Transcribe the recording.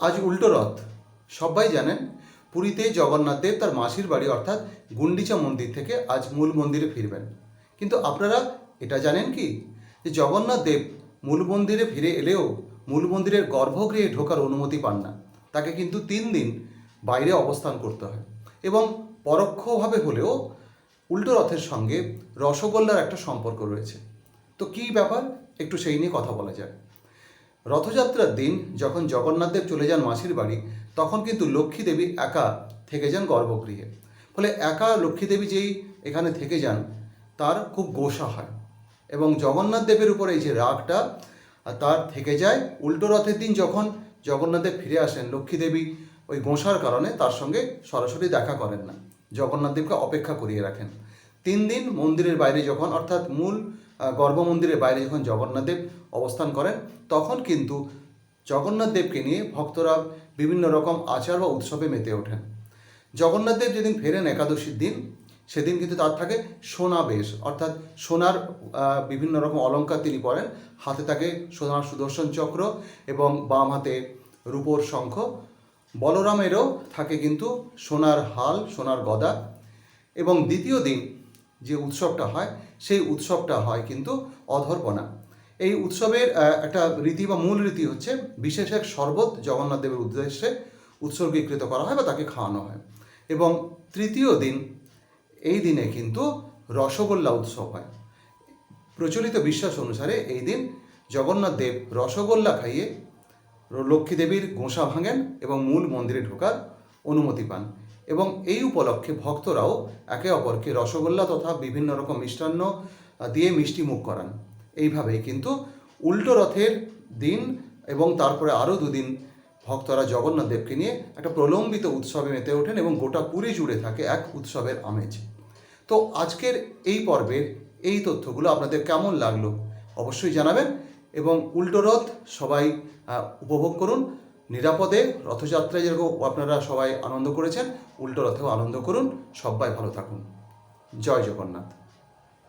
আজ উল্টো রথ। সবাই জানেন, পুরীতে জগন্নাথ দেব তার মাসির বাড়ি অর্থাৎ গুন্ডিচা মন্দির থেকে আজ মূল মন্দিরে ফিরবেন। কিন্তু আপনারা এটা জানেন কি? যে জগন্নাথ দেব মূল মন্দিরে ফিরে এলেও মূল মন্দিরের গর্ভগৃহে ঢোকার অনুমতি পান না। তাকে কিন্তু তিন দিন বাইরে অবস্থান করতে হয় এবং পরোক্ষভাবে হলেও উল্টো রথের সঙ্গে রসগোল্লার একটা সম্পর্ক রয়েছে। তো কী ব্যাপার? একটু সেই নিয়ে কথা বলা যায় রথযাত্রার দিন যখন জগন্নাথদেব চলে যান মাসির বাড়ি, তখন কিন্তু লক্ষ্মী দেবী একা থেকে যান গর্ভগৃহে। ফলে একা লক্ষ্মী দেবী যেই এখানে থেকে যান, তার খুব গোসা হয় এবং জগন্নাথ দেবের উপরে এই যে রাগটা তার থেকে যায় উল্টো রথের দিন যখন জগন্নাথদেব ফিরে আসেন, লক্ষ্মী দেবী ওই গোসার কারণে তার সঙ্গে সরাসরি দেখা করেন না। জগন্নাথ দেবকে অপেক্ষা করিয়ে রাখেন। তিন দিন মন্দিরের বাইরে যখন অর্থাৎ মূল আহ, গর্ভ মন্দিরের বাইরে যখন জগন্নাথদেব অবস্থান করেন তখন কিন্তু জগন্নাথদেবকে নিয়ে ভক্তরা বিভিন্ন রকম আচার বা উৎসবে মেতে ওঠেন। জগন্নাথদেব যেদিন ফেরেন একাদশীর দিন সেদিন কিন্তু তার থাকে সোনা বেশ অর্থাৎ সোনার বিভিন্ন রকম অলংকার তিনি পরেন। হাতে থাকে সোনার সুদর্শন চক্র এবং বাম হাতে রূপোর শঙ্খ। বলরামেরও থাকে কিন্তু সোনার হাল সোনার গদা। এবং দ্বিতীয় দিন যে উৎসবটা হয়, সেই উৎসবটা হয় কিন্তু অধর্পণা। এই উৎসবের একটা রীতি বা মূল রীতি হচ্ছে বিশেষ এক শরবত জগন্নাথ দেবের উদ্দেশ্যে উৎসর্গীকৃত করা হয় বা তাকে খাওয়ানো হয়। এবং তৃতীয় দিন, এই দিনে কিন্তু রসগোল্লা উৎসব হয়। প্রচলিত বিশ্বাস অনুসারে এই দিন জগন্নাথ দেব রসগোল্লা খাইয়ে লক্ষ্মী দেবীর গোঁসা ভাঙেন এবং মূল মন্দিরে ঢোকার অনুমতি পান। এবং এই উপলক্ষে ভক্তরাও একে অপরকে রসগোল্লা তথা বিভিন্ন রকম মিষ্টান্ন দিয়ে মিষ্টি মুখ করান। এইভাবেই কিন্তু উল্টো রথের দিন এবং তারপরে আরও দুদিন ভক্তরা জগন্নাথ দেবকে নিয়ে একটা প্রলম্বিত উৎসবে মেতে ওঠেন এবং গোটা পুরী জুড়ে থাকে এক উৎসবের আমেজ। তো আজকের এই পর্বের এই তথ্যগুলো আপনাদের কেমন লাগল অবশ্যই জানাবেন এবং উল্টো রথ সবাই উপভোগ করুন। নিরাপদে রথযাত্রায় যেরকম আপনারা সবাই আনন্দ করেছেন, উল্টো রথেও আনন্দ করুন, সবাই ভালো থাকুন। জয় জগন্নাথ।